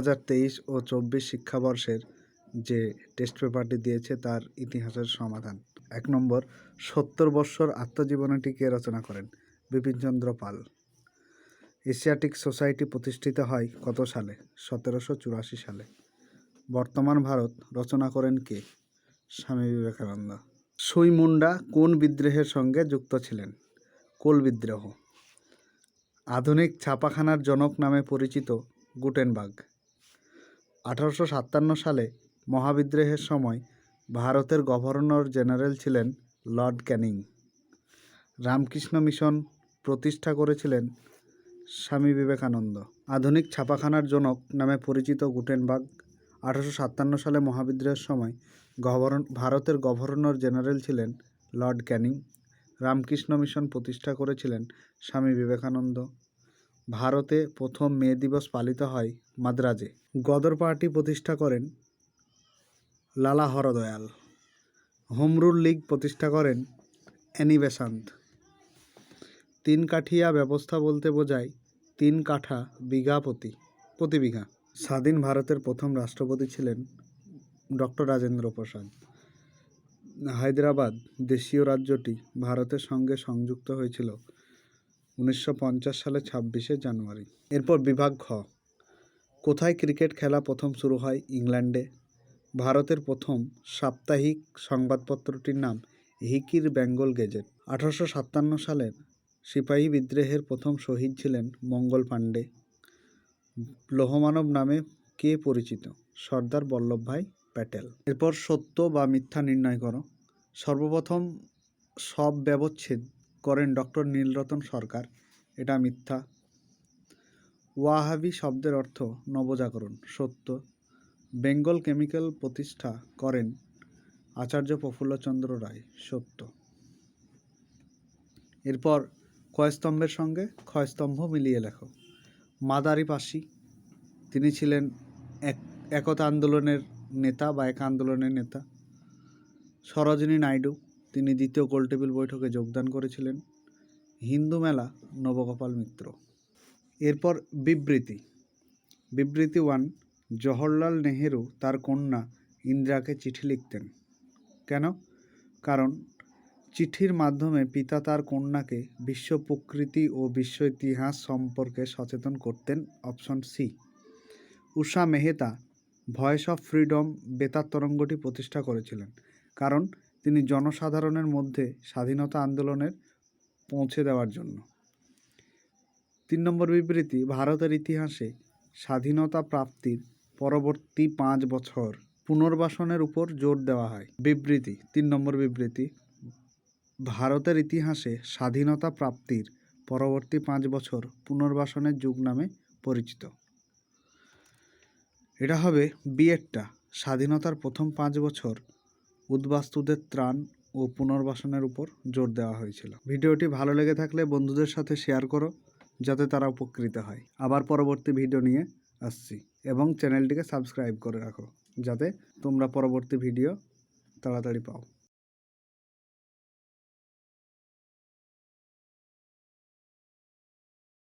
হাজার তেইশ ও চব্বিশ শিক্ষাবর্ষের যে টেস্ট পেপারটি দিয়েছে তার ইতিহাসের সমাধান। এক নম্বর, সত্তর বৎসর আত্মজীবনীটি কে রচনা করেন বিপিনচন্দ্র পাল। এশিয়াটিক সোসাইটি প্রতিষ্ঠিত হয় কত সালে? সতেরোশো চুরাশি সালে। বর্তমান ভারত রচনা করেন কে? স্বামী বিবেকানন্দ। সুই মুন্ডা কোন বিদ্রোহের সঙ্গে যুক্ত ছিলেন? কোল বিদ্রোহ। আধুনিক ছাপাখানার জনক নামে পরিচিত গুটেনবার্গ আঠারোশো সাতান্ন সালে মহাবিদ্রোহের সময় ভারতের গভর্নর জেনারেল ছিলেন লর্ড ক্যানিং। রামকৃষ্ণ মিশন প্রতিষ্ঠা করেছিলেন স্বামী বিবেকানন্দ। আধুনিক ছাপাখানার জনক নামে পরিচিত গুটেনবাগ আঠারোশো সাতান্ন সালে মহাবিদ্রোহের সময় গভর্ন ভারতের গভর্নর জেনারেল ছিলেন লর্ড ক্যানিং। রামকৃষ্ণ মিশন প্রতিষ্ঠা করেছিলেন স্বামী বিবেকানন্দ। ভারতে প্রথম মে দিবস পালিত হয় মাদ্রাজে। গদর পার্টি প্রতিষ্ঠা করেন লালা হরদয়াল। হোম রুল লীগ প্রতিষ্ঠা করেন অ্যানি বেসান্ত। তিন কাঠিয়া ব্যবস্থা বলতে বোঝায় তিন কাঠা বিঘা প্রতি প্রতি বিঘা। স্বাধীন ভারতের প্রথম রাষ্ট্রপতি ছিলেন ডক্টর রাজেন্দ্র প্রসাদ। হায়দ্রাবাদ দেশীয় রাজ্যটি ভারতের সঙ্গে সংযুক্ত হয়েছিল উনিশশো পঞ্চাশ সালে ছাব্বিশে জানুয়ারি। এরপর বিভাগ খ কোথায় ক্রিকেট খেলা প্রথম শুরু হয় ইংল্যান্ডে? ভারতের প্রথম সাপ্তাহিক সংবাদপত্রটির নাম হিকির বেঙ্গল গেজেট। আঠারোশো সাতান্ন সালের সিপাহী বিদ্রোহের প্রথম শহীদ ছিলেন মঙ্গল পাণ্ডে। লোহমানব নামে কে পরিচিত? সর্দার বল্লভভাই প্যাটেল। এরপর সত্য বা মিথ্যা নির্ণয় করো। সর্বপ্রথম সব ব্যবচ্ছেদ করেন ডক্টর নীলরতন সরকার। এটা মিথ্যা। ওয়াহাবি শব্দের অর্থ নবজাগরণ, সত্য। বেঙ্গল কেমিক্যাল প্রতিষ্ঠা করেন আচার্য প্রফুল্লচন্দ্র রায়, সত্য। এরপর ক্ষয়স্তম্ভের সঙ্গে ক্ষয়স্তম্ভ মিলিয়ে লেখো। মাদারি পাশি তিনি ছিলেন এক, একতা আন্দোলনের নেতা বা এক আন্দোলনের নেতা। সরোজিনী নাইডু তিনি দ্বিতীয় গোলটেবিল বৈঠকে যোগদান করেছিলেন। হিন্দু মেলা, নবগোপাল মিত্র। এরপর বিবৃতি। বিবৃতি ওয়ান, জওহরলাল নেহেরু তার কন্যা ইন্দিরাকে চিঠি লিখতেন। কেন? কারণ চিঠির মাধ্যমে পিতা তার কন্যাকে বিশ্ব প্রকৃতি ও বিশ্ব ইতিহাস সম্পর্কে সচেতন করতেন option C. Usha Mehta, voice of freedom বেতার তরঙ্গটি প্রতিষ্ঠা করেছিলেন। কারণ তিনি জনসাধারণের মধ্যে স্বাধীনতা আন্দোলনের পৌঁছে দেওয়ার জন্য। তিন নম্বর বিবৃতি, ভারতের ইতিহাসে স্বাধীনতা প্রাপ্তির পরবর্তী পাঁচ বছর পুনর্বাসনের উপর জোর দেওয়া হয়। বিবৃতি, তিন নম্বর বিবৃতি, ভারতের ইতিহাসে স্বাধীনতা প্রাপ্তির পরবর্তী পাঁচ বছর পুনর্বাসনের যুগ নামে পরিচিত। এটা হবে বিএডটা স্বাধীনতার প্রথম পাঁচ বছর উদ্বাস্তুদের ত্রাণ ও পুনর্বাসনের উপর জোর দেওয়া হয়েছিল। ভিডিওটি ভালো লেগে থাকলে বন্ধুদের সাথে শেয়ার করো, যাতে তারা উপকৃত হয়। আবার পরবর্তী ভিডিও নিয়ে আসছি এবং চ্যানেলটিকে সাবস্ক্রাইব করে রাখো, যাতে তোমরা পরবর্তী ভিডিও তাড়াতাড়ি পাও।